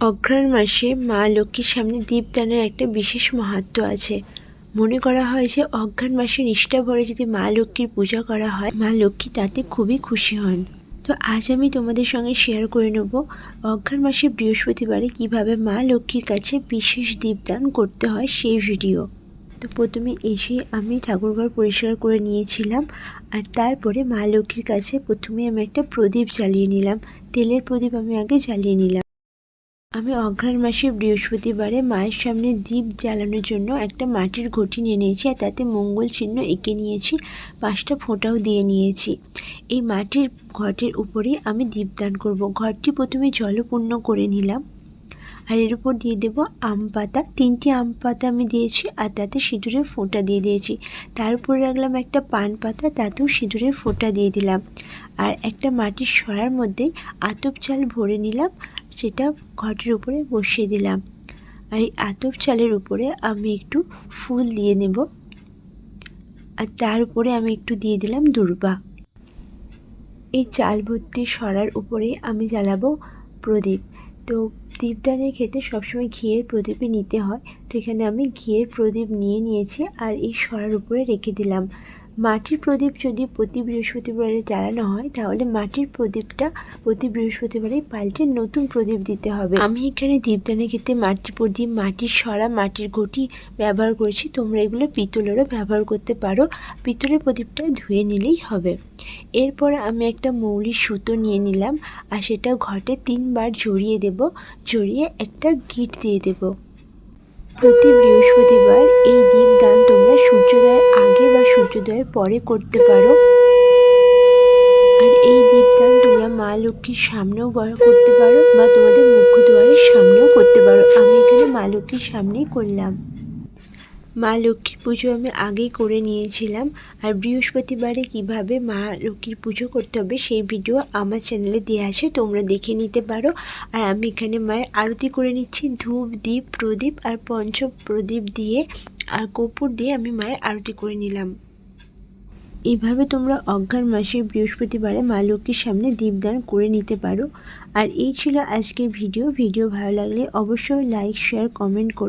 অঘ্রাণ মাসে মা লক্ষ্মীর সামনে দীপদানের একটা বিশেষ মাহাত্ম্য আছে। মনে করা হয় যে অঘ্রাণ মাসে নিষ্ঠা ভরে যদি মা লক্ষ্মীর পূজা করা হয়, মা লক্ষ্মী তাতে খুবই খুশি হন। তো আজ আমি তোমাদের সঙ্গে শেয়ার করে নেব অঘ্রাণ মাসে বৃহস্পতিবারে কীভাবে মা লক্ষ্মীর কাছে বিশেষ দীপদান করতে হয় সেই ভিডিও তো প্রথমে এসে আমি ঠাকুরঘর পরিষ্কার করে নিয়েছিলাম আর তারপরে মা লক্ষ্মীর কাছে প্রথমে আমি একটা প্রদীপ জ্বালিয়ে নিলাম। তেলের প্রদীপ আমি আগে জ্বালিয়ে নিলাম। আমি অঘ্রাণ মাসে বৃহস্পতিবারে মায়ের সামনে দীপ জ্বালানোর জন্য একটা মাটির ঘটি নিয়ে নিয়েছি আর তাতে মঙ্গল চিহ্ন এঁকে নিয়েছি, পাঁচটা ফোঁটাও দিয়ে নিয়েছি। এই মাটির ঘটের উপরেই আমি দীপদান করব। ঘরটি প্রথমে জলপূর্ণ করে নিলাম আর এর উপর দিয়ে দেব আম পাতা। তিনটি আম পাতা আমি দিয়েছি আর তাতে সিঁদুরের ফোঁটা দিয়ে দিয়েছি। তার উপরে রাখলাম একটা পান পাতা, তাতেও সিঁদুরের ফোঁটা দিয়ে দিলাম। আর একটা মাটির সরার মধ্যে আতপ চাল ভরে নিলাম সেটা ঘটের উপরে বসিয়ে দিলাম। আর এই আতপ চালের উপরে আমি একটু ফুল দিয়ে নেব। আর তার উপরে আমি একটু দিয়ে দিলাম দুর্বা। এই চাল ভর্তি সরার উপরে আমি জ্বালাবো প্রদীপ। তো দীপদানের ক্ষেত্রে সবসময় ঘিয়ের প্রদীপই নিতে হয়। তো এখানে আমি ঘিয়ের প্রদীপ নিয়ে নিয়েছি আর এই সরার উপরে রেখে দিলাম। মাটির প্রদীপ যদি প্রতি বৃহস্পতিবারে জ্বালানো হয়, তাহলে মাটির প্রদীপটা প্রতি বৃহস্পতিবারে পাল্টে নতুন প্রদীপ দিতে হবে। আমি এখানে দীপদানের ক্ষেত্রে মাটির প্রদীপ, মাটির সরা, মাটির ঘটি ব্যবহার করেছি। তোমরা এগুলো পিতলেরও ব্যবহার করতে পারো। পিতলের প্রদীপটা ধুয়ে নিলেই হবে। এরপর আমি একটা মৌলির সুতো নিয়ে নিলাম আর সেটা ঘটে তিনবার জড়িয়ে দেব। জড়িয়ে একটা গিট দিয়ে দেব। প্রতি বৃহস্পতিবার এই দীপদান তোমরা সূর্যোদয়ের সূর্যোদয়ের পরে করতে পারো। আর এই দীপদান তোমরা মা লক্ষ্মীর সামনেও করতে পারো বা তোমাদের মুখ্য দুয়ারের সামনেও করতে পারো। আমি এখানে মা লক্ষ্মীর সামনেই করলাম। মা লক্ষ্মীর পুজো আমি আগেই করে নিয়েছিলাম। আর বৃহস্পতিবারে কীভাবে মা লক্ষ্মীর পুজো করতে হবে সেই ভিডিও আমার চ্যানেলে দেওয়া আছে, তোমরা দেখে নিতে পারো। আর আমি এখানে মায়ের আরতি করে নিচ্ছি, ধূপ দ্বীপ প্রদীপ আর পঞ্চ প্রদীপ দিয়ে আর কর্পূর দিয়ে আমি মায়ের আরতি করে নিলাম। এইভাবে তোমরা অজ্ঞান মাসের বৃহস্পতিবারে মা লক্ষ্মীর সামনে দীপদান করে নিতে পারো। আর এই ছিল আজকের ভিডিও। ভিডিও ভালো লাগলে অবশ্যই লাইক শেয়ার কমেন্ট করো।